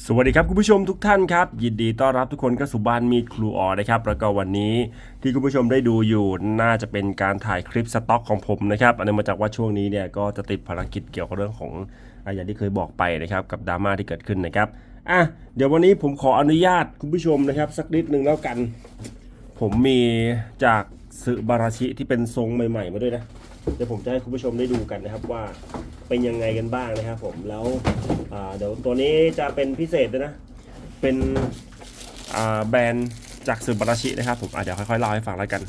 สวัสดีครับคุณผู้ชมทุกท่านครับ ยินดีต้อนรับทุกคนเข้าสู่บ้านมีดครูออนะครับแล้วก็วันนี้ที่คุณผู้ชมได้ดูอยู่น่าจะเป็นการถ่ายคลิปสต็อกของผมนะครับอันนี้มาจากว่าช่วงนี้เนี่ยก็จะติดภารกิจเกี่ยวกับเรื่องของอะอย่างที่เคยบอกไปนะครับกับดราม่าที่เกิดขึ้นนะครับอะเดี๋ยววันนี้ผมขออนุญาตคุณผู้ชมนะครับ สักนิดหนึ่งแล้วกัน ผมมีจากสึบาราชิที่เป็นทรงใหม่ ๆ มาด้วยนะ เดี๋ยวผมจะให้คุณผู้ชมได้ดูกันนะครับว่าเป็นยังไงกันบ้างนะครับผมแล้วเดี๋ยวตัวนี้จะเป็นพิเศษด้วยนะ เป็นแบรนด์จากสึบาราชินะครับผมเดี๋ยวค่อยๆเล่าให้ฟังแล้วกัน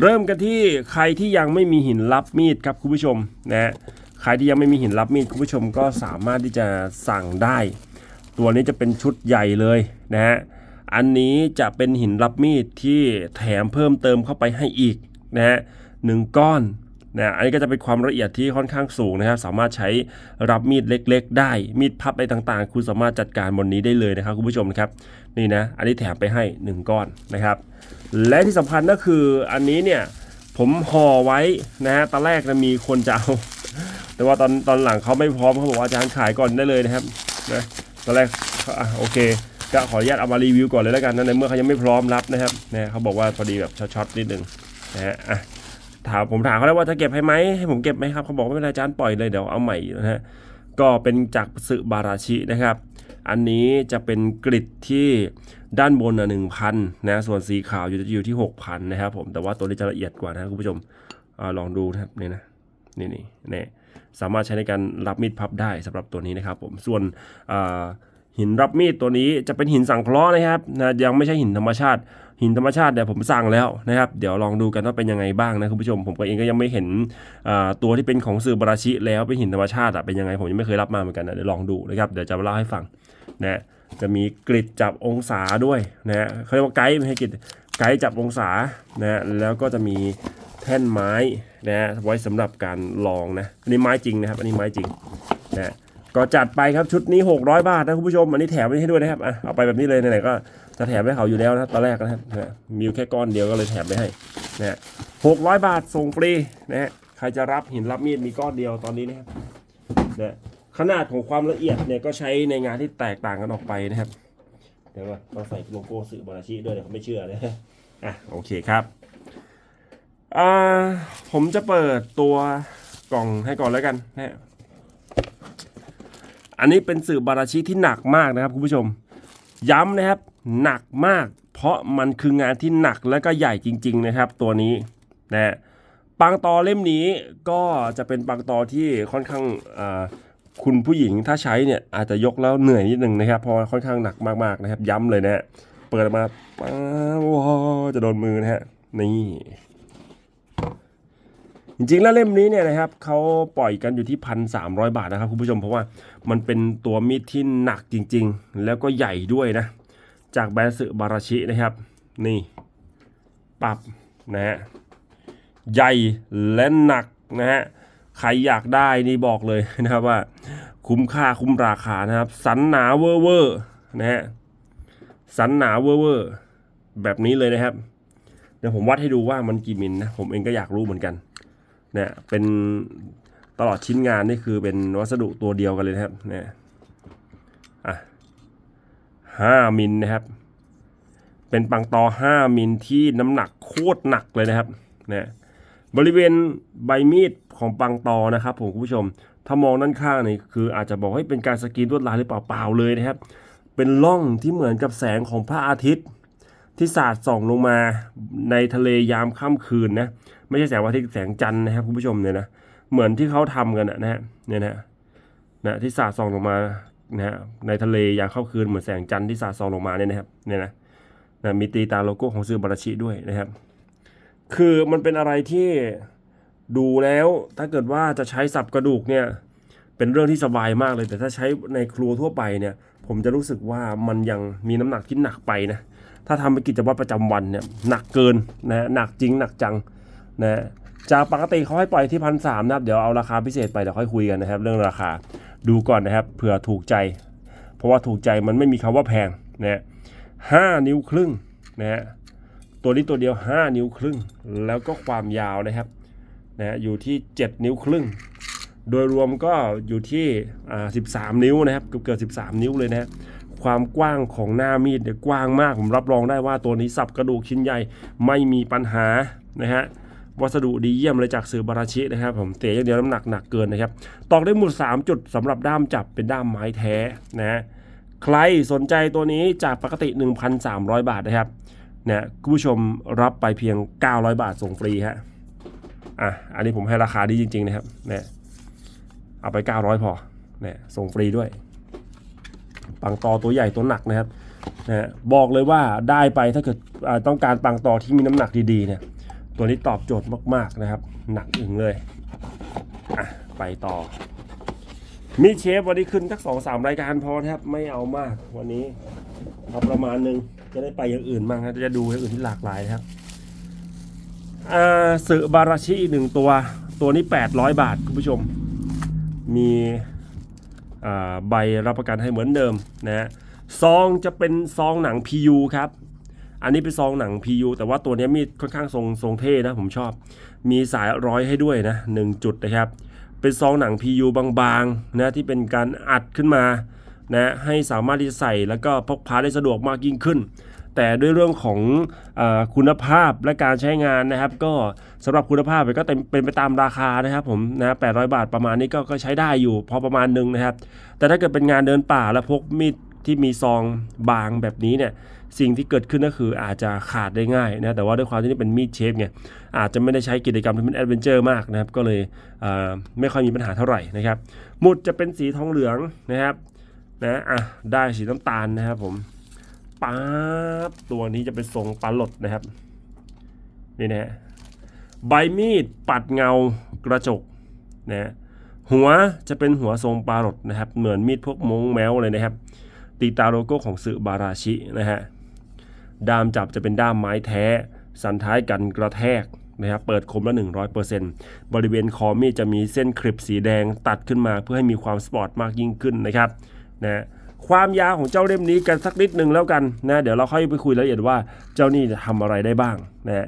เริ่มกันที่ใครที่ยังไม่มีหินรับมีดครับคุณผู้ชมนะฮะใครที่ยังไม่มีหินรับมีดคุณผู้ชมก็สามารถที่จะสั่งได้ ตัวนี้จะเป็นชุดใหญ่เลยนะฮะอันนี้จะเป็นหินรับมีดที่แถมเพิ่มเติมเข้าไปให้อีกนะฮะหนึ่งก้อน นะอันนี้ก็จะเป็นความละเอียดที่ค่อนข้างสูงนะครับสามารถใช้รับมีดเล็ก ๆ ได้มีดพับอะไรต่างๆ คุณสามารถจัดการบนนี้ได้เลยนะครับคุณผู้ชมครับนี่นะอันนี้แถมไปให้ 1 ก้อนนะครับ และที่สำคัญก็คืออันนี้เนี่ยผมห่อไว้นะฮะตอนแรกนะมีคนจะเอาแต่ว่าตอนตอนหลังเขาไม่พร้อมเขาบอกว่าอาจารย์ขายก่อนได้เลยนะครับนะตอนแรกอโอเคก็ขออนุญาตเอามารีวิวก่อนเลยแล้วกันนะในเมื่อเขายังไม่พร้อมรับนะครับนะเขาบอกว่าพอดีแบบช็อตๆนิดนึงนะฮะอะ ถามผมถามเขาแล้วว่าจะเก็บให้ไหมให้ผมเก็บไหมครับเขาบอกว่าไม่เป็นไรอาจารย์ปล่อยเลยเดี๋ยวเอาใหม่นะฮะก็เป็นจากสึบาราชินะครับ อันนี้จะเป็นกริดที่ด้านบนอะหนึ่งพันนะส่วนสีขาวอยู่จะอยู่ที่หกพันนะครับผมแต่ว่าตัวนี้จะละเอียดกว่านะค,คุณผู้ชมอลองดูนะครับนี่นะนี่นี่นี่สามารถใช้ในการรับมีดพับได้สำหรับตัวนี้นะครับผมส่วนหินรับมีดตัวนี้จะเป็นหินสังเคราะห์นะครับนะยังไม่ใช่หินธรรมชาติ หินธรรมชาติเนี่ยผมสั่งแล้วนะครับเดี๋ยวลองดูกันว่าเป็นยังไงบ้างนะคุณผู้ชมผมก็เองก็ยังไม่เห็นตัวที่เป็นของสื่อบราชิแล้วเป็นหินธรรมชาติอะเป็นยังไงผมยังไม่เคยรับมาเหมือนกันนะเดี๋ยวลองดูนะครับเดี๋ยวจะมาเล่าให้ฟังนะจะมีกริดจับองศาด้วยนะฮะเขาเรียกว่าไกด์ไม่ใช่กริดไกด์จับองศานะฮะแล้วก็จะมีแท่นไม้นะฮะไว้สำหรับการลองนะอันนี้ไม้จริงนะครับอันนี้ไม้จริงนะก็จัดไปครับชุดนี้ 600 บาทนะคุณผู้ชมอันนี้แถมไว้ให้ด้วยนะครับอะเอาไปแบบนี้เลยไหนๆก็ จะแถมให้เขาอยู่แล้วนะตอนแรกนะครับนะมีแค่ก้อนเดียวก็เลยแถมไปให้นะ600บาทส่งฟรีนะฮะใครจะรับหินรับมีดมีก้อนเดียวตอนนี้นะครับนะขนาดของความละเอียดเนี่ยก็ใช้ในงานที่แตกต่างกันออกไปนะครับเดี๋ยวก่อนต้องใส่โลโก้สื่อบราชิด้วยเดี๋ยวเขาไม่เชื่อเลยอะโอเคครับอ่าผมจะเปิดตัวกล่องให้ก่อนแล้วกันนะฮะอันนี้เป็นสื่อบาราชิที่หนักมากนะครับคุณผู้ชม ย้ำนะครับ หนักมาก เพราะมันคืองานที่หนักและก็ใหญ่จริง ๆ นะครับ ตัวนี้นะฮะปังตอเล่มนี้ก็จะเป็นปังตอที่ค่อนข้างอ่าคุณผู้หญิงถ้าใช้เนี่ยอาจจะยกแล้วเหนื่อยนิดนึงนะครับเพราะค่อนข้างหนักมากๆนะครับ ย้ำเลยนะฮะเปิดมาป้าวจะโดนมือนะฮะนี่จริงๆแล้วเล่มนี้เนี่ยนะครับเขาปล่อยกันอยู่ที่พันสามบาทนะครับคุณผู้ชมเพราะว่ามันเป็นตัวมีดที่หนักจริง ๆ แล้วก็ใหญ่ด้วยนะ จากแบรนด์สึบาราชินะครับ นี่ปรับนะฮะใหญ่และหนักนะฮะใครอยากได้นี่บอกเลยนะครับว่า คุ้มค่าคุ้มราคานะครับ สันหนาเวอร์เวอร์นะฮะสันหนาเวอร์เวอร์แบบนี้เลยนะครับ เดี๋ยวผมวัดให้ดูว่ามันกี่มิลนะผมเองก็อยากรู้เหมือนกันเนี่ยเป็นตลอดชิ้นงานนี่คือเป็นวัสดุตัวเดียวกันเลยนะครับเนี่ยอะ ห้ามิลนะครับ เป็นปังตอห้ามิลที่น้ำหนักโคตรหนักเลยนะครับเนี่ยบริเวณใบมีดของปังตอนะครับผมคุณผู้ชม ถ้ามองด้านข้างนี่คืออาจจะบอกให้เป็นการสกรีนลวดลายหรือเปล่าเปล่าเลยนะครับ เป็นร่องที่เหมือนกับแสงของพระอาทิตย์ ที่สาดส่องลงมาในทะเลยามค่ำคืนนะไม่ใช่แสงวันอาทิตย์แสงจันทร์นะครับคุณผู้ชมเนี่ยนะเหมือนที่เขาทำกันนะนะฮะเนี่ยนะนะที่สาดส่องลงมา นะฮะในทะเลยามค่ำคืนเหมือนแสงจันทร์ที่สาดส่องลงมาเนี่ยนะครับเนี่ยนะนะมีตีตาโลโก้ของซื้อบาราชิด้วยนะครับ คือมันเป็นอะไรที่ดูแล้วถ้าเกิดว่าจะใช้สับกระดูกเนี่ยเป็นเรื่องที่สบายมากเลย แต่ถ้าใช้ในครัวทั่วไปเนี่ย ผมจะรู้สึกว่ามันยังมีน้ำหนักที่หนักไปนะถ้าทำเป็นกิจวัตรประจำวันเนี่ยหนักเกินนะหนักจริงหนักจังนะจากปกติเขาให้ปล่อยที่พันสามนะครับ เดี๋ยวเอาราคาพิเศษไปเดี๋ยวค่อยคุยกันนะครับ เรื่องราคา ดูก่อนนะครับเผื่อถูกใจ เพราะว่าถูกใจมันไม่มีคำว่าแพงนะห้านิ้วครึ่งนะฮะตัวนี้ตัวเดียว 5 นิ้วครึ่ง แล้วก็ความยาวนะครับนะฮะอยู่ที่ 7 นิ้วครึ่ง โดยรวมก็อยู่ที่อ่า13 นิ้วนะครับเกือบเกือบ13 นิ้วเลยนะฮะความกว้างของหน้ามีดเนี่ยกว้างมาก ผมรับรองได้ว่าตัวนี้สับกระดูกชิ้นใหญ่ไม่มีปัญหานะฮะ วัสดุดีเยี่ยมเลยจากสื่อบาราชินะครับผมเตะอย่างเดียวน้ำหนักหนักเกินนะครับตอกได้หมุด 3 จุดสำหรับด้ามจับเป็นด้ามไม้แท้นะใครสนใจตัวนี้จากปกติ 1,300 บาทนะครับเนี่ยคุณผู้ชมรับไปเพียง 900 บาทส่งฟรีฮะอะอันนี้ผมให้ราคาดีจริง ๆ นะครับเนี่ยเอาไป 900 พอเนี่ยส่งฟรีด้วยปังตอตัวใหญ่ตัวหนักนะครับนะบอกเลยว่าได้ไปถ้าเกิดต้องการปังตอที่มีน้ำหนักดีๆเนี่ย ตัวนี้ตอบโจทย์มากๆนะครับ หนักอึงเลยอะไปต่อ มีเชฟวันนี้ขึ้นสักสองสามรายการพอนะครับ ไม่เอามากวันนี้เอาประมาณหนึ่งจะได้ไปอย่างอื่นบ้างนะจะดูอย่างอื่นที่หลากหลายนะครับอ่าสึบาราชิอีหนึ่งตัวตัวนี้ 800 บาท คุณผู้ชม มีอ่าใบรับประกันให้เหมือนเดิมนะฮะซองจะเป็นซองหนัง PU ครับ อันนี้เป็นซองหนัง PU แต่ว่าตัวนี้มีดค่อนข้างทรงทรงเท่นะผมชอบ มีสายร้อยให้ด้วยนะหนึ่งจุดนะครับ เป็นซองหนัง PU บางๆนะที่เป็นการอัดขึ้นมานะให้สามารถที่จะใส่แล้วก็พกพาได้สะดวกมากยิ่งขึ้น แต่ด้วยเรื่องของอคุณภาพและการใช้งานนะครับ ก็สำหรับคุณภาพก็เต็มเป็นไปตามราคานะครับผมนะ800บาทประมาณนี้ก็ก็ใช้ได้อยู่พอประมาณหนึงนะครับ แต่ถ้าเกิดเป็นงานเดินป่าแล้วพกมีดที่มีซองบางแบบนี้เนี่ย สิ่งที่เกิดขึ้นก็คืออาจจะขาดได้ง่ายนะแต่ว่าด้วยความที่นี่เป็นมีดเชฟไงอาจจะไม่ได้ใช้กิจกรรมที่เป็นแอดเวนเจอร์มากนะครับก็เลยไม่ค่อยมีปัญหาเท่าไหร่นะครับหมุดจะเป็นสีทองเหลืองนะครับนะอะได้สีน้ำตาลนะครับผมป๊าบตัวนี้จะเป็นทรงปลาหลดนะครับนี่นะฮะใบมีดปัดเงากระจกนะฮะหัวจะเป็นหัวทรงปลาหลดนะครับ เหมือนมีดพวกมงแมวเลยนะครับ ตีตาโลโก้ของสึบาราชินะฮะ ด้ามจับจะเป็นด้ามไม้แท้ สันท้ายกันกระแทกนะครับเปิดคมละ 100%บริเวณคอมีดจะมีเส้นคลิปสีแดงตัดขึ้นมาเพื่อให้มีความสปอร์ตมากยิ่งขึ้นนะครับนะความยาวของเจ้าเล่มนี้กันสักนิดหนึ่งแล้วกันนะเดี๋ยวเราค่อยไปคุยรายละเอียดว่าเจ้านี่จะทำอะไรได้บ้างนะ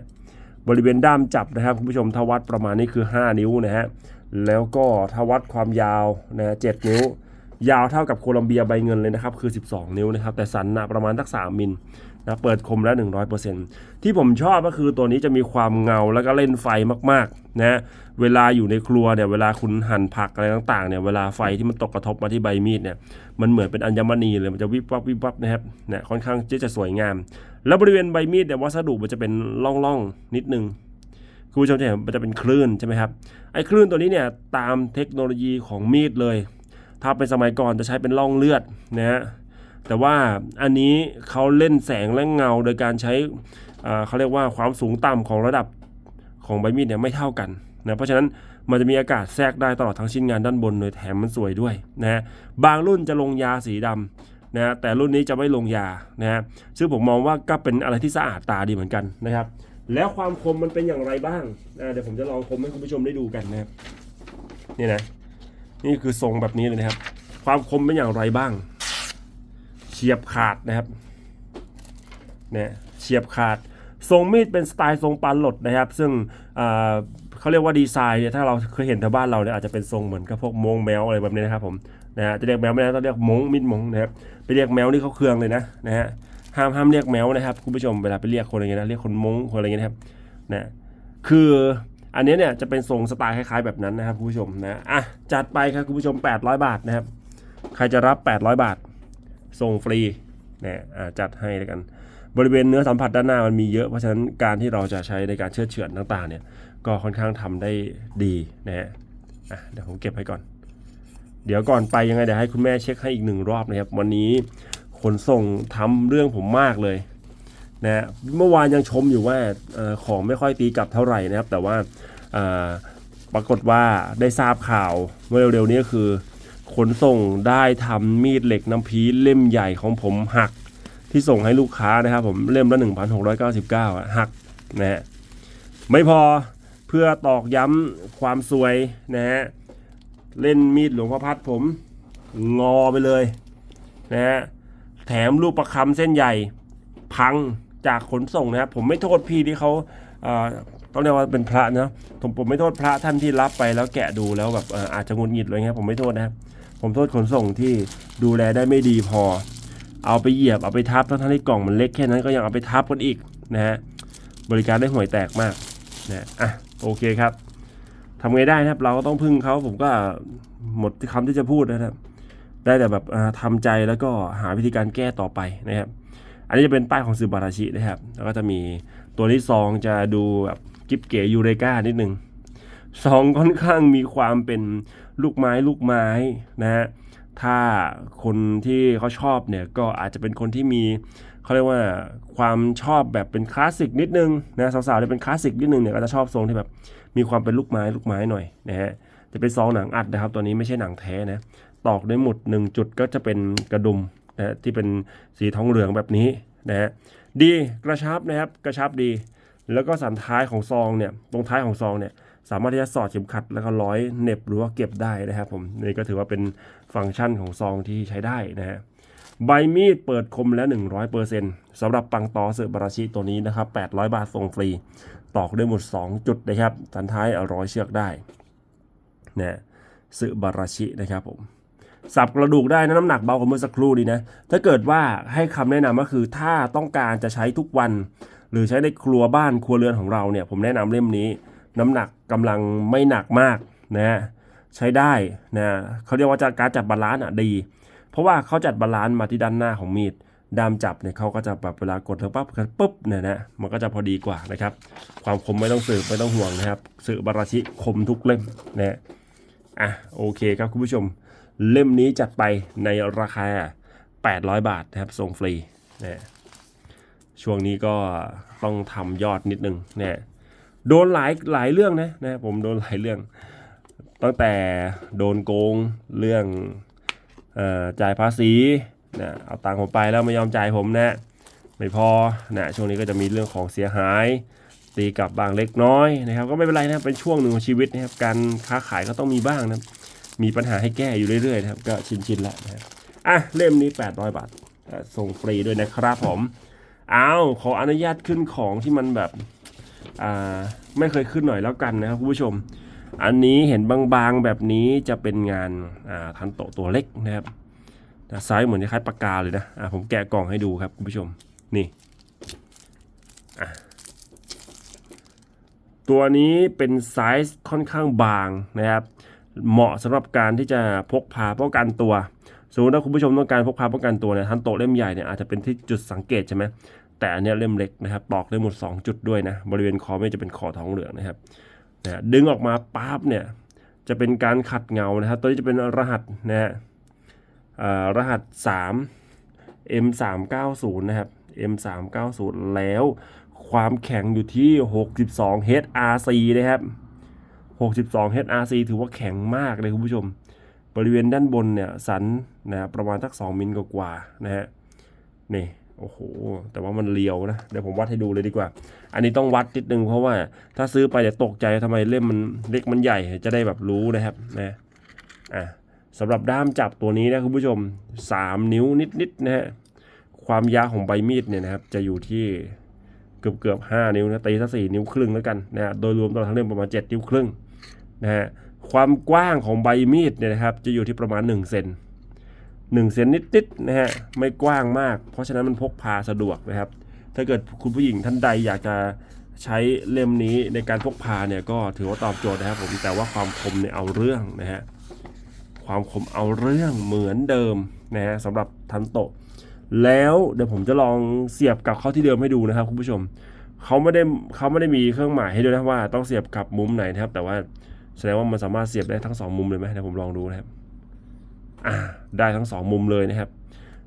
บริเวณด้ามจับนะครับคุณผู้ชมถ้าวัดประมาณนี้คือ 5 นิ้วนะฮะแล้วก็ถ้าวัดความยาวนะฮะ7นิ้ว ยาวเท่ากับโคลัมเบียใบเงินเลยนะครับคือ 12 นิ้วนะครับแต่สันนะประมาณสัก3มิล นะเปิดคมแล้ว 100%ที่ผมชอบก็คือตัวนี้จะมีความเงาแล้วก็เล่นไฟมากๆนะเวลาอยู่ในครัวเนี่ยเวลาคุณหั่นผักอะไรต่างๆเนี่ยเวลาไฟที่มันตกกระทบมาที่ใบมีดเนี่ยมันเหมือนเป็นอัญมณีเลยมันจะวิบวับวิบวับนะครับเนี่ยค่อนข้างที่จะสวยงาม แล้วบริเวณใบมีดเนี่ยวัสดุมันจะเป็นร่องๆนิดนึงคุณผู้ชมจะเห็นมันจะเป็นคลื่นใช่ไหมครับไอ้คลื่นตัวนี้เนี่ยตามเทคโนโลยีของมีดเลย ถ้าเป็นสมัยก่อนจะใช้เป็นร่องเลือดนะฮะ แต่ว่าอันนี้เขาเล่นแสงและเงาโดยการใช้เขาเรียกว่าความสูงต่ำของระดับของใบมีดเนี่ยไม่เท่ากันนะเพราะฉะนั้นมันจะมีอากาศแทรกได้ตลอดทั้งชิ้นงานด้านบนโดยแถมมันสวยด้วยนะฮะบางรุ่นจะลงยาสีดำนะฮะแต่รุ่นนี้จะไม่ลงยานะฮะซึ่งผมมองว่าก็เป็นอะไรที่สะอาดตาดีเหมือนกันนะครับ แล้วความคมมันเป็นอย่างไรบ้างอ่าเดี๋ยวผมจะลองคมให้คุณผู้ชมได้ดูกันนะครับนี่นะนี่คือทรงแบบนี้เลยนะครับ ความคมเป็นอย่างไรบ้าง ฉียบขาดนะครับเนี่ยเฉียบขาดทรงมีดเป็นสไตล์ทรงปานหลดนะครับ ซึ่งอ่าเขาเรียกว่าดีไซน์เนี่ยถ้าเราเคยเห็นแถวบ้านเราเนี่ยอาจจะเป็นทรงเหมือนกับพวกมงแมวอะไรแบบนี้นะครับผมนะฮะจะเรียกแมวไม่ได้ต้องเรียกมงมิดมงนะครับไปเรียกแมวนี่เขาเคืองเลยนะนะฮะห้ามห้ามเรียกแมวนะครับคุณผู้ชมเวลาไปเรียกคนอะไรเงี้ยนะเรียกคนมงคนอะไรเงี้ยนะครับนะคืออันนี้เนี่ยจะเป็นทรงสไตล์คล้ายๆแบบนั้นนะครับคุณผู้ชมนะอะจัดไปครับคุณผู้ชม 800 บาทนะครับใครจะรับ 800 บาท ส่งฟรีนะอ่าจัดให้แล้วกัน บริเวณเนื้อสัมผัสด้านหน้ามันมีเยอะ เพราะฉะนั้นการที่เราจะใช้ในการเชื่อเฉือนต่างๆเนี่ยก็ค่อนข้างทำได้ดีนะฮะเดี๋ยวผมเก็บให้ก่อน เดี๋ยวก่อนไปยังไงเดี๋ยวให้คุณแม่เช็คให้อีกหนึ่งรอบนะครับ วันนี้ขนส่งทำเรื่องผมมากเลยนะฮะเมื่อวานยังชมอยู่ว่าอของไม่ค่อยตีกลับเท่าไหร่นะครับ แต่ว่าอ่าปรากฏว่าได้ทราบข่าวเมื่อเร็วๆนี้ก็คือ ขนส่งได้ทำมีดเหล็กน้ำพีเล่มใหญ่ของผมหัก ที่ส่งให้ลูกค้านะครับผมเล่มละ 1,699อะหักนะฮะไม่พอเพื่อตอกย้ำความสวยนะฮะเล่นมีดหลวงพ่อพัดผม งอไปเลยนะฮะแถมลูกประคำเส้นใหญ่พังจากขนส่งนะครับผมไม่โทษพี่ที่เขาเอ่อต้องเรียกว่าเป็นพระนะผมผมไม่โทษพระท่านที่รับไปแล้วแกะดูแล้วแบบเอออาจจะงุดหงิดอะไรเงี้ยผมไม่โทษนะครับ ผมโทษขนส่งที่ดูแลได้ไม่ดีพอ เอาไปเหยียบเอาไปทับทั้งที่กล่องมันเล็กแค่นั้นก็ยังเอาไปทับกันอีกนะฮะบริการได้ห่วยแตกมากนะอะโอเคครับทำไงได้นะครับ เราก็ต้องพึ่งเขาผมก็หมดคำที่จะพูดนะครับ ได้แต่แบบอ่าทำใจแล้วก็หาวิธีการแก้ต่อไปนะครับ อันนี้จะเป็นป้ายของซูบาราชินะครับ แล้วก็จะมีตัวที่ซองจะดูแบบกิบเก๋ยูเรกานิดนึงซองค่อนข้างมีความเป็น ลูกไม้ลูกไม้นะฮะถ้าคนที่เขาชอบเนี่ยก็อาจจะเป็นคนที่มีเขาเรียกว่าความชอบแบบเป็นคลาสสิกนิดนึงนะสาวๆที่เป็นคลาสสิกนิดนึงเนี่ยก็จะชอบทรงที่แบบมีความเป็นลูกไม้ลูกไม้หน่อยนะฮะจะเป็นซองหนังอัดนะครับ ตัวนี้ไม่ใช่หนังแท้นะตอกด้วยหมุดหนึ่งจุดก็จะเป็นกระดุมนะฮะที่เป็นสีทองเหลืองแบบนี้นะฮะดีกระชับนะครับกระชับดี แล้วก็สันท้ายของซองเนี่ยตรงท้ายของซองเนี่ย สามารถที่จะสอดเข็มขัดแล้วก็ร้อยเน็บหรือว่าเก็บได้นะครับผมนี่ก็ถือว่าเป็นฟังก์ชันของซองที่ใช้ได้นะฮะใบมีดเปิดคมแล้ว100%สำหรับปังตอเสือบาราชิตัวนี้นะครับ 800 บาทส่งฟรี ตอกด้วยหมด 2 จุดนะครับสันท้ายเอาร้อยเชือกได้นะสึบาราชินะครับผมสับกระดูกได้นะน้ำหนักเบากว่าเมื่อสักครู่ดีนะ ถ้าเกิดว่าให้คำแนะนำก็คือถ้าต้องการจะใช้ทุกวัน หรือใช้ในครัวบ้านครัวเรือนของเราเนี่ย ผมแนะนำเล่มนี้ น้ำหนัก กำลังไม่หนักมากนะฮะใช้ได้นะเขาเรียกว่าจะการจัดบาลานซ์อะดี เพราะว่าเขาจัดบาลานซ์มาที่ด้านหน้าของมีดด้ามจับเนี่ยเขาก็จะแบบเวลากดแล้วปั๊บปุ๊บเนี่ยนะมันก็จะพอดีกว่านะครับ ความคมไม่ต้องสืบไม่ต้องห่วงนะครับสืบบาราชิคมทุกเล่มนะฮะอะโอเคครับคุณผู้ชม เล่มนี้จัดไปในราคา 800 บาทนะครับส่งฟรีนะช่วงนี้ก็ต้องทำยอดนิดนึงนะ โดนหลายหลายเรื่องนะนะผมโดนหลายเรื่อง ตั้งแต่โดนโกงเรื่องอจ่ายภาษีนะเอาตังค์ผมไปแล้วไม่ยอมจ่ายผมนะไม่พอนะช่วงนี้ก็จะมีเรื่องของเสียหาย ตีกลับบางเล็กน้อยนะครับ ก็ไม่เป็นไรนะครับเป็นช่วงหนึ่งของชีวิตนะครับการค้าขายก็ต้องมีบ้างนะมีปัญหาให้แก้อยู่เรื่อยๆนะครับก็ชินๆแล้วนะครับอะเล่มนี้ 800 บาทส่งฟรีด้วยนะครับผม เอาขออนุญาตขึ้นของที่มันแบบ ไม่เคยขึ้นหน่อยแล้วกันนะครับคุณผู้ชม อันนี้เห็นบางๆแบบนี้จะเป็นงานาทันโตตัวเล็กนะครับไซส์เหมือนคล้ายปากกาเลยนะผมแกะกล่องให้ดูครับคุณผู้ชมนี่ตัวนี้เป็นไซส์ค่อนข้างบางนะครับ เหมาะสำหรับการที่จะพกพาป้องกันตัวสมมติถ้าคุณผู้ชมต้องการพกพาป้องกันตัวเนี่ยทันโตเล่มใหญ่เนี่ยอาจจะเป็นที่จุดสังเกตใช่ไหม แต่อันเนี้ยเล่มเล็กนะครับตอกได้หมด 2 จุดด้วยนะบริเวณคอไม่จะเป็นคอทองเหลืองนะครับนะดึงออกมาปั๊บเนี่ยจะเป็นการขัดเงานะครับ ตัวนี้จะเป็นรหัสนะฮะอ่ารหัส 3 M 3 9 0 นะครับ M 3 9 0 แล้วความแข็งอยู่ที่ 62 HRC นะครับ 62 HRC ถือว่าแข็งมากเลยคุณผู้ชม บริเวณด้านบนเนี่ยสันนะประมาณสัก 2 มิลกว่าๆนะฮะนี่ โอ้โห แต่ว่ามันเลียวนะ เดี๋ยวผมวัดให้ดูเลยดีกว่า อันนี้ต้องวัดนิดนึงเพราะว่าถ้าซื้อไปจะตกใจทำไมเล่มมันเล็กมันใหญ่จะได้แบบรู้นะครับนะอะสำหรับด้ามจับตัวนี้นะคุณผู้ชม 3 นิ้วนิดๆนะฮะความยาวของใบมีดเนี่ยนะครับ จะอยู่ที่เกือบเกือบห้านิ้วนะตีสักสี่นิ้วครึ่งแล้วกันนะฮะโดยรวมตลอดทั้งเล่มประมาณ 7 นิ้วครึ่งนะฮะความกว้างของใบมีดเนี่ยนะครับ จะอยู่ที่ประมาณ1เซน 1เซนนิดๆนะฮะไม่กว้างมาก เพราะฉะนั้นมันพกพาสะดวกนะครับ ถ้าเกิดคุณผู้หญิงท่านใดอยากจะใช้เล่มนี้ในการพกพาเนี่ยก็ถือว่าตอบโจทย์นะครับผมแต่ว่าความคมเนี่ยเอาเรื่องนะฮะความคมเอาเรื่องเหมือนเดิมนะฮะสำหรับทันโตะแล้วเดี๋ยวผมจะลองเสียบกลับเข้าที่เดิมให้ดูนะครับคุณผู้ชมเขาไม่ได้เขาไม่ได้มีเครื่องหมายให้ด้วยนะว่าต้องเสียบกลับมุมไหนนะครับ แต่ว่าแสดงว่ามันสามารถเสียบได้ทั้งสองมุมเลยไหมเดี๋ยวผมลองดูนะครับ ได้ทั้งสองมุมเลยนะครับ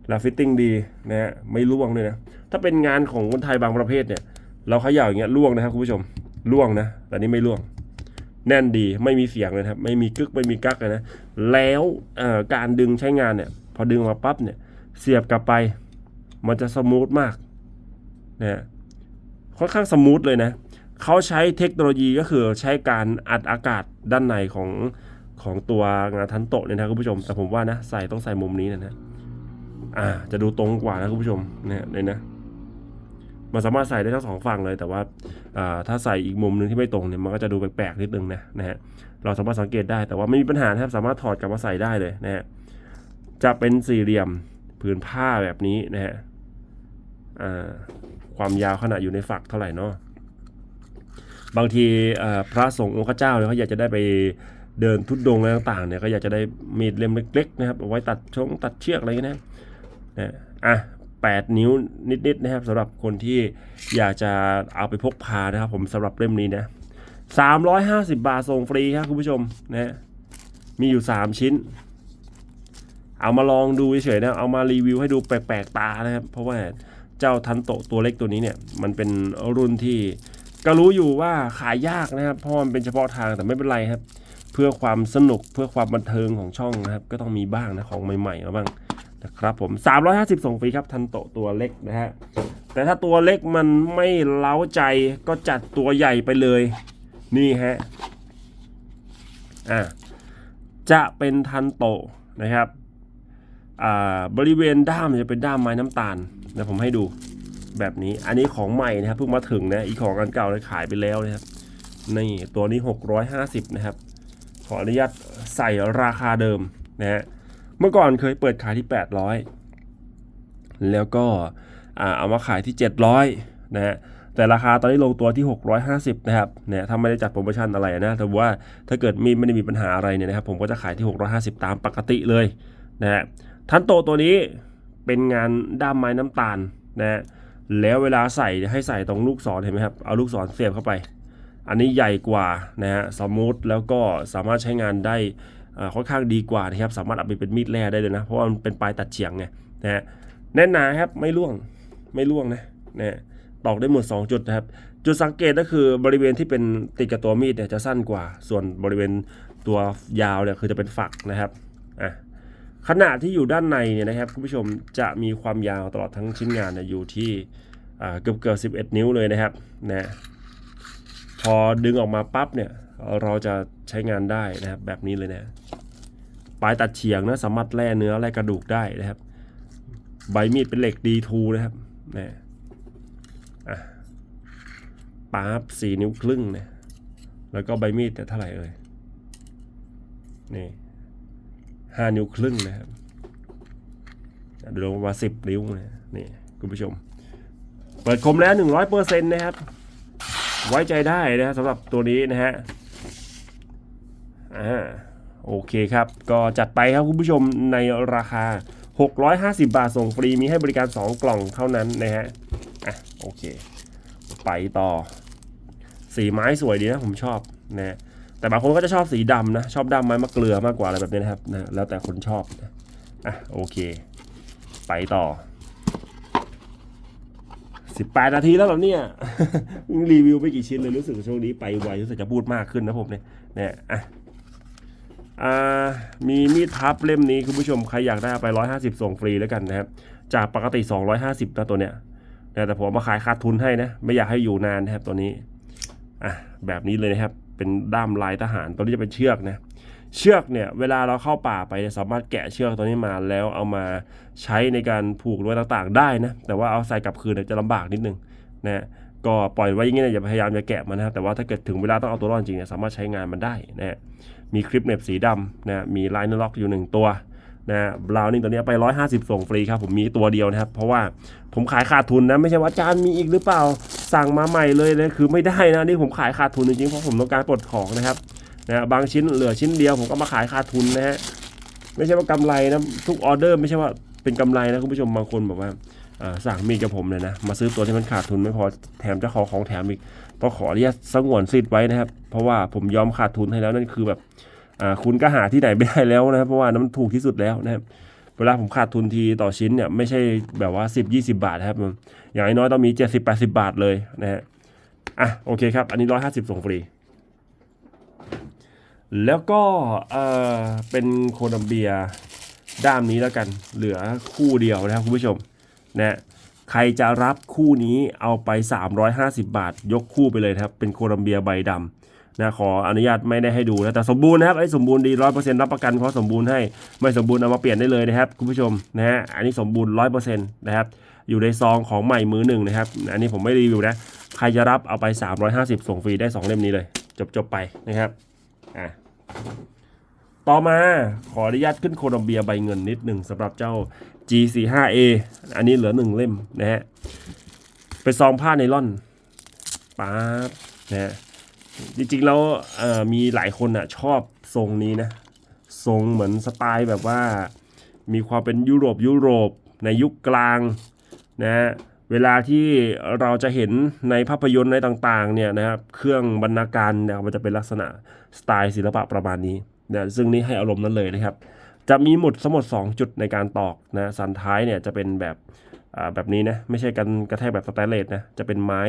แล้วฟิตติ้งดีนะฮะไม่ร่วงเลยนะ ถ้าเป็นงานของคนไทยบางประเภทเนี่ย เราเขย่าอย่างเงี้ยร่วงนะครับคุณผู้ชมร่วงนะแต่นี่ไม่ร่วง แน่นดีไม่มีเสียงเลยครับ ไม่มีกึกไม่มีกักเลยนะแล้วการดึงใช้งานเนี่ย พอดึงมาปั๊บเนี่ย เสียบกลับไป มันจะสมูทมากนะฮะค่อนข้างสมูทเลยนะเขาใช้เทคโนโลยีก็คือใช้การอัดอากาศด้านในของ ของตัวงานทันโตะเนี่ยนะคุณผู้ชม แต่ผมว่านะใส่ต้องใส่มุมนี้นะนะอ่า จะดูตรงกว่านะคุณผู้ชมเนี่ยเลยนะมันสามารถใส่ได้ทั้งสองฝั่งเลย แต่ว่าถ้าใส่อีกมุมหนึงที่ไม่ตรงเนี่ยมันก็จะดูแปลกๆนิดนึงนะนะฮะเราสามารถสังเกตได้แต่ว่าไม่มีปัญหาครับสามารถถอดกลับมาใส่ได้เลยนะฮะจะเป็นสี่เหลี่ยมผืนผ้าแบบนี้นะฮะความยาวขนาดอยู่ในฝักเท่าไหร่เนาะบางทีพระสงฆ์องค์เจ้าเนี่ยเขาอยากจะได้ไป เดินทุดดงอะไรต่างๆเนี่ยก็อยากจะได้มีดเล่มเล็กๆนะครับเอาไว้ตัดชงตัดเชือกอะไรอย่างเงี้ยนะนะอะแปดนิ้วนิดๆนะครับสำหรับคนที่อยากจะเอาไปพกพานะครับ ผมสำหรับเล่มนี้นะ350 บาทส่งฟรีครับคุณผู้ชมนะมีอยู่ 3 ชิ้น เอามาลองดูเฉยๆนะเอามารีวิวให้ดูแปลกๆตานะครับ เพราะว่าเจ้าทันโตตัวเล็กตัวนี้เนี่ย มันเป็นรุ่นที่ก็รู้อยู่ว่าขายยากนะครับเพราะมันเป็นเฉพาะทางแต่ไม่เป็นไรครับ เพื่อความสนุกเพื่อความบันเทิงของช่องนะครับ ก็ต้องมีบ้างนะของใหม่ๆมาบ้างนะครับผม 350 ส่งฟรีครับทันโตตัวเล็กนะฮะแต่ถ้าตัวเล็กมันไม่เล้าใจก็จัดตัวใหญ่ไปเลย นี่ฮะอะจะเป็นทันโตนะครับอ่าบริเวณด้ามจะเป็นด้ามไม้น้ำตาลนะผมให้ดูแบบนี้ อันนี้ของใหม่นะครับเพิ่งมาถึงนะอีกของอันเก่าเลยขายไปแล้วนะครับนี่ตัวนี้ 650 นะครับ ออนุญาตใส่ราคาเดิมนะฮะเมื่อก่อนเคยเปิดขายที่ 800 แล้วก็เอามาขายที่ 700นะฮะแต่ราคาตอนนี้ลงตัวที่ 650 นะครับเนี่ยถ้าไม่ได้จัดโปรโมชั่นอะไรนะแต่ว่าถ้าเกิดมีไม่ได้มีปัญหาอะไรเนี่ยนะครับผมก็จะขายที่ 650 ตามปกติเลยนะฮะทันโตตัวนี้เป็นงานด้ามไม้น้ำตาลนะฮะแล้วเวลาใส่ให้ใส่ตรงลูกศรเห็นไหมครับ เอาลูกศรเสียบเข้าไป อันนี้ใหญ่กว่านะฮะสมูทแล้วก็สามารถใช้งานได้ค่อนข้างดีกว่านะครับ สามารถเอาไปเป็นมีดแร่ได้เลยนะ เพราะว่ามันเป็นปลายตัดเฉียงไงนะฮะแน่นหนาครับไม่ร่วงไม่ร่วงนะนะตอกได้หมด 2 จุดนะครับ จุดสังเกตก็คือบริเวณที่เป็นติดกับตัวมีดเนี่ยจะสั้นกว่า ส่วนบริเวณตัวยาวเนี่ยคือจะเป็นฝักนะครับอะขนาดที่อยู่ด้านในเนี่ยนะครับคุณผู้ชมจะมีความยาวตลอดทั้งชิ้นงานเนี่ยอยู่ที่เกือบเกือบ11 นิ้วเลยนะครับนะ พอดึงออกมาปั๊บเนี่ย เราจะใช้งานได้นะครับ แบบนี้เลยนะปลายตัดเฉียงนะสามารถแล่เนื้อแล่กระดูกได้นะครับ ใบมีดเป็นเหล็ก D2 นะครับนะอะปั๊บสี่นิ้วครึ่งนะแล้วก็ใบมีดเนี่ยเท่าไหร่เอ่ยนี่ห้านิ้วครึ่งนะครับเดี๋ยวลงมาสิบนิ้วนะนี่คุณผู้ชม เปิดคมแล้วหนึ่งร้อยเปอร์เซ็นต์นะครับ ไว้ใจได้นะครับสำหรับตัวนี้นะฮะอ่าโอเคครับ ก็จัดไปครับคุณผู้ชมในราคา 650 บาทส่งฟรีมีให้บริการ 2 กล่องเท่านั้นนะฮะอะโอเค ไปต่อ สีไม้สวยดีนะ ผมชอบนะฮะแต่บางคนก็จะชอบสีดำนะ ชอบดำไม้มะเกลือมากกว่าอะไรแบบนี้นะครับนะแล้วแต่คนชอบนะอะโอเค ไปต่อ 18นาทีแล้วเหรอเนี่ย รีวิวไปกี่ชิ้นเลยรู้สึกช่วงนี้ไปไวรู้สึกจะพูดมากขึ้นนะผมเนี่ยเนี่ยอะอ่ามีมีดพับเล่มนี้คุณผู้ชมใครอยากได้เอาไป 150 ส่งฟรีแล้วกันนะครับ จากปกติ 250นะตัวเนี้ยนะแต่ผมมาขายขาดทุนให้นะ ไม่อยากให้อยู่นานนะครับตัวนี้อะแบบนี้เลยนะครับ เป็นด้ามลายทหารตัวนี้จะเป็นเชือกนะ เชือกเนี่ยเวลาเราเข้าป่าไปสามารถแกะเชือกตัวนี้มาแล้วเอามาใช้ในการผูกหรือว่าต่างๆ ได้นะแต่ว่าเอาใส่กลับคืนเนี่ยจะลำบากนิดนึงนะก็ปล่อยไว้อย่างนี้นะอย่าพยายามจะแกะมันนะครับแต่ว่าถ้าเกิดถึงเวลาต้องเอาตัวรอดจริงเนี่ยสามารถใช้งานมันได้นะฮะมีคลิปเหน็บสีดำนะมีลายนื้อล็อกอยู่หนึ่งตัวนะบราวนิ่งตัวนี้เอาไป 150 ส่งฟรีครับผมมีตัวเดียวนะครับ เพราะว่าผมขายขาดทุนนะ ไม่ใช่ว่าอาจารย์มีอีกหรือเปล่าสั่งมาใหม่เลยเลยคือไม่ได้นะนี่ผมขายขาดทุนจริงๆเพราะผมต้องการปลดของนะครับ นะบางชิ้นเหลือชิ้นเดียวผมก็มาขายขาดทุนนะฮะไม่ใช่ว่ากำไรนะทุกออเดอร์ไม่ใช่ว่าเป็นกำไรนะคุณผู้ชมบางคนบอกว่าสั่งมีดกับผมเลยนะมาซื้อตัวที่มันขาดทุนไม่พอแถมจะขอของแถมอีกต้องขออนุญาตสงวนสิทธิ์ไว้นะครับ เพราะว่าผมยอมขาดทุนให้แล้วนั่นคือแบบคุณก็หาที่ไหนไม่ได้แล้วนะครับเพราะว่านั้นมันถูกที่สุดแล้วนะครับเวลาผมขาดทุนทีต่อชิ้นเนี่ยไม่ใช่แบบว่า 10 20 บาทครับอย่างน้อยต้องมี 70 80 บาทเลยนะฮะอะโอเคครับ อันนี้ 150 ส่งฟรี แล้วก็เออเป็นโคลัมเบียด้ามนี้แล้วกัน เหลือคู่เดียวนะครับคุณผู้ชมนะใครจะรับคู่นี้เอาไป 350 บาท ยกคู่ไปเลยครับ เป็นโคลัมเบียใบดำนะขออนุญาตไม่ได้ให้ดูนะแต่สมบูรณ์นะครับไอ้สมบูรณ์ดีร้อยเปอร์เซ็นต์รับประกันเพราะสมบูรณ์ให้ไม่สมบูรณ์เอามาเปลี่ยนได้เลยนะครับคุณผู้ชมนะฮะอันนี้สมบูรณ์ร้อยเปอร์เซ็นต์นะครับอยู่ในซองของใหม่มือหนึ่งนะครับอันนี้ผมไม่รีวิวนะใครจะรับเอาไป 350 ส่งฟรีได้สองเล่มนี้เลย จบจบๆไปนะครับอะ ต่อมาขออนุญาตขึ้นโคลอมเบียใบเงินนิดหนึ่งสำหรับเจ้า G45A อันนี้เหลือหนึ่งเล่มนะฮะเป็นซองผ้าไนล่อนป๊าบนะฮะจริงๆแล้วมีหลายคนอะชอบทรงนี้นะ ทรงเหมือนสไตล์แบบว่า มีความเป็นยุโรปยุโรปในยุคกลางนะฮะเวลาที่เราจะเห็นในภาพยนตร์ในต่างๆเนี่ยนะครับเครื่องบรรณาการเนี่ยมันจะเป็นลักษณะ สไตล์ศิลปะประมาณนี้นะซึ่งนี่ให้อารมณ์นั้นเลยนะครับ จะมีหมุดสมด2จุดในการตอกนะสันท้ายเนี่ยจะเป็นแบบแบบนี้นะไม่ใช่กันกระแทกแบบสแตนเลสนะจะเป็นไม้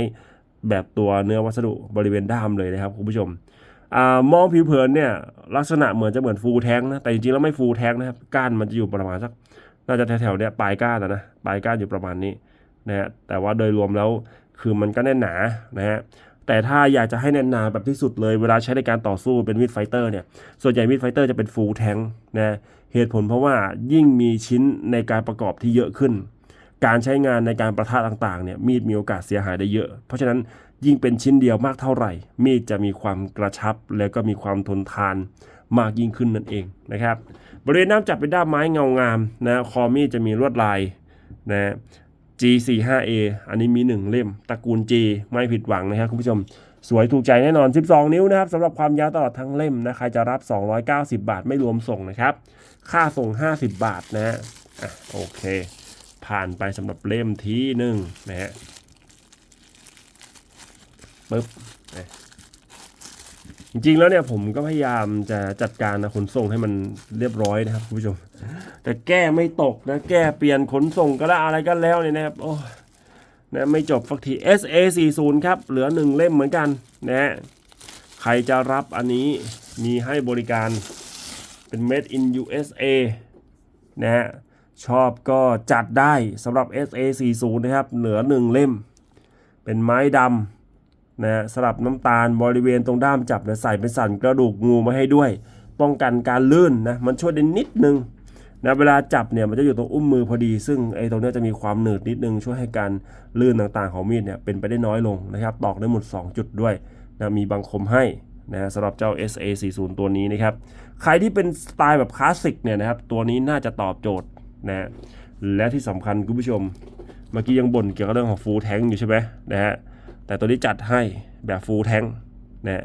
แบบตัวเนื้อวัสดุบริเวณด้ามเลยนะครับคุณผู้ชมอมองผิวเผินเนี่ยลักษณะเหมือนจะเหมือนฟูแทงนะแต่จริงๆแล้วไม่ฟูแทงนะครับก้านมันจะอยู่ประมาณสักน่าจะแถวๆเนี้ยปลายก้านนะปลายก้านอยู่ประมาณนี้นะฮะแต่ว่าโดยรวมแล้วคือมันก็แน่นหนานะฮะ แต่ถ้าอยากจะให้แน่นหนาแบบที่สุดเลยเวลาใช้ในการต่อสู้เป็นมีดไฟเตอร์เนี่ยส่วนใหญ่มีดไฟเตอร์จะเป็นฟูลแทงนะเหตุผลเพราะว่ายิ่งมีชิ้นในการประกอบที่เยอะขึ้น การใช้งานในการประทะต่างๆเนี่ยมีดมีโอกาสเสียหายได้เยอะ เพราะฉะนั้นยิ่งเป็นชิ้นเดียวมากเท่าไหร่ มีดจะมีความกระชับแล้วก็มีความทนทานมากยิ่งขึ้นนั่นเองนะครับบริเวณด้ามจับเป็นด้ามไม้เงางามนะคอมีดจะมีลวดลายนะ G45A อันนี้มี 1 เล่มตระกูล G ไม่ผิดหวังนะครับคุณผู้ชม สวยถูกใจแน่นอน 12 นิ้วนะครับสำหรับความยาวตลอดทั้งเล่มนะใครจะรับ 290 บาทไม่รวมส่งนะครับ ค่าส่ง 50 บาทนะฮะอะโอเค ผ่านไปสำหรับเล่มที่หนึ่งนะฮะปึ๊บจริงๆแล้วเนี่ยผมก็พยายามจะจัดการนะขนส่งให้มันเรียบร้อยนะครับคุณผู้ชม แต่แก้ไม่ตกนะแก้เปลี่ยนขนส่งก็ได้อะไรก็แล้วเนี่ยนะครับโอ้นะไม่จบสักที SA 4 0ครับ เหลือหนึ่งเล่มเหมือนกันนะฮะใครจะรับอันนี้มีให้บริการเป็น made in USA นะฮะชอบก็จัดได้สำหรับ SA 4 0นะครับ เหลือหนึ่งเล่ม เป็นไม้ดำนะฮะสลับน้ำตาลบริเวณตรงด้ามจับนี่ยใส่เป็นสันกระดูกงูมาให้ด้วย ป้องกันการลื่นนะ มันช่วยได้นิดนึง นะเวลาจับเนี่ยมันจะอยู่ตรงอุ้มมือพอดี ซึ่งไอ้ตรงนี้จะมีความหนืดนิดนึงช่วยให้การลื่นต่างๆของมีดเนี่ยเป็นไปได้น้อยลงนะครับตอกได้หมด 2 จุดด้วยนะมีบังคมให้นะสำหรับเจ้า SA 4 0 ตัวนี้นะครับใครที่เป็นสไตล์แบบคลาสสิกเนี่ยนะครับตัวนี้น่าจะตอบโจทย์นะและที่สำคัญคุณผู้ชม เมื่อกี้ยังบ่นเกี่ยวกับเรื่องของฟูลแทงอยู่ใช่ไหมนะฮะแต่ตัวนี้จัดให้แบบฟูลแทงนะ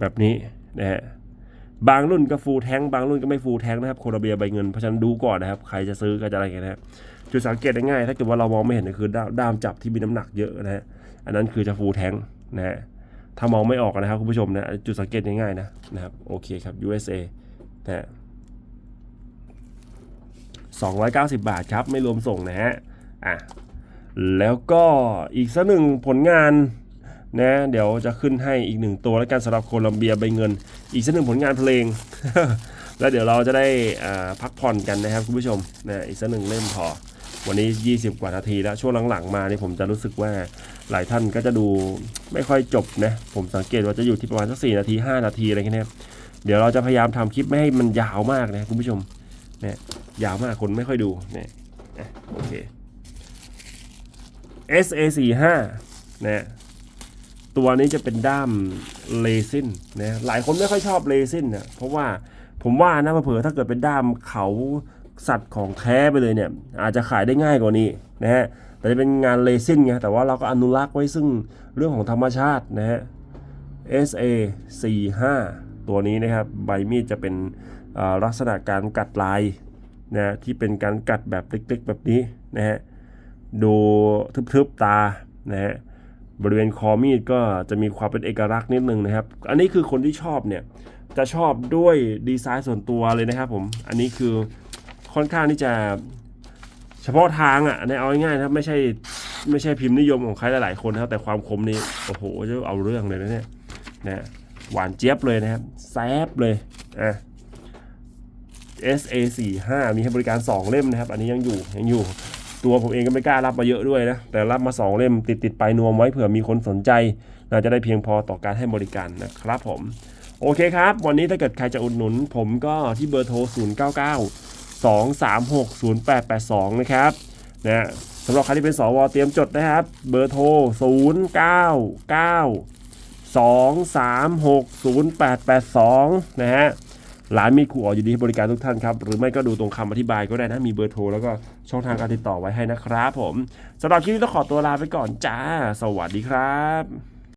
แบบนี้นะฮะ บางรุ่นก็ฟูลแท้งบางรุ่นก็ไม่ฟูลแท้งนะครับโคลเบียใบเงินเพราะฉะนั้นดูก่อนนะครับ ใครจะซื้อก็จะอะไรกันนะจุดสังเกตได้ง่ายถ้าเกิดว่าเรามองไม่เห็นก็คือด้ามจับที่มีน้ำหนักเยอะนะฮะอันนั้นคือจะฟูลแท้งนะฮะถ้ามองไม่ออกนะครับคุณผู้ชมนะจุดสังเกตง่ายๆนะนะครับโอเคครับ USA นะฮะ290 บาทครับ ไม่รวมส่งนะฮะอะแล้วก็อีกสักหนึ่งผลงาน นะเดี๋ยวจะขึ้นให้อีกหนึ่งตัวแล้วกันสำหรับโคลัมเบียใบเงิน อีกสักหนึ่งผลงานเพลง แล้วเดี๋ยวเราจะได้พักผ่อนกันนะครับคุณผู้ชมนะอีกสักหนึ่งเล่มพอวันนี้ 20 กว่านาทีแล้วช่วงหลังๆมานี่ผมจะรู้สึกว่าหลายท่านก็จะดูไม่ค่อยจบนะผมสังเกตว่าจะอยู่ที่ประมาณสัก4นาที 5 นาทีอะไรเงี้ยเดี๋ยวเราจะพยายามทำคลิปไม่ให้มันยาวมากนะคุณผู้ชมนะยาวมากคนไม่ค่อยดูนะอะโอเค SA45 นะ ตัวนี้จะเป็นด้ามเลซินนะหลายคนไม่ค่อยชอบเลซินนะเพราะว่าผมว่านะเผื่อถ้าเกิดเป็นด้ามเขาสัตว์ของแท้ไปเลยเนี่ย อาจจะขายได้ง่ายกว่านี้นะฮะแต่จะเป็นงานเลซินไงแต่ว่าเราก็อนุรักษ์ไว้ซึ่งเรื่องของธรรมชาตินะฮะ SA 45ตัวนี้นะครับ ใบมีดจะเป็นลักษณะการกัดลายนะที่เป็นการกัดแบบเล็กๆแบบนี้นะฮะดูทึบๆตานะฮะ บริเวณคอมีดก็จะมีความเป็นเอกลักษณ์นิดนึงนะครับ อันนี้คือคนที่ชอบเนี่ยจะชอบด้วยดีไซน์ส่วนตัวเลยนะครับผม อันนี้คือค่อนข้างที่จะเฉพาะทางอะในเอาง่ายๆนะครับไม่ใช่ไม่ใช่พิมพ์นิยมของใครหลายๆคนนะครับแต่ความคมนี่โอ้โหจะเอาเรื่องเลยนะเนี่ยนะหวานเจี๊ยบเลยนะครับแซบเลยอะ SA 4 5 มีให้บริการ 2 เล่มนะครับ อันนี้ยังอยู่ยังอยู่ ตัวผมเองก็ไม่กล้ารับมาเยอะด้วยนะ แต่รับมา 2 เล่มติดติดไปนวมไว้เผื่อมีคนสนใจน่าจะได้เพียงพอต่อการให้บริการนะครับผม โอเคครับ วันนี้ถ้าเกิดใครจะอุดหนุน ผมก็ที่เบอร์โทร 0 9 9 2 3 6 0 8 8 2 นะครับนะสำหรับใครที่เป็นสวเตรียมจดนะครับ เบอร์โทร 0 9 9 2 3 6 0 8 8 2 นะฮะ ร้านมีครูอ๋ออยู่ดีให้บริการทุกท่านครับ หรือไม่ก็ดูตรงคำอธิบายก็ได้นะ มีเบอร์โทรแล้วก็ช่องทางการติดต่อไว้ให้นะครับผมสำหรับคลิปนี้ต้องขอตัวลาไปก่อนจ้า สวัสดีครับ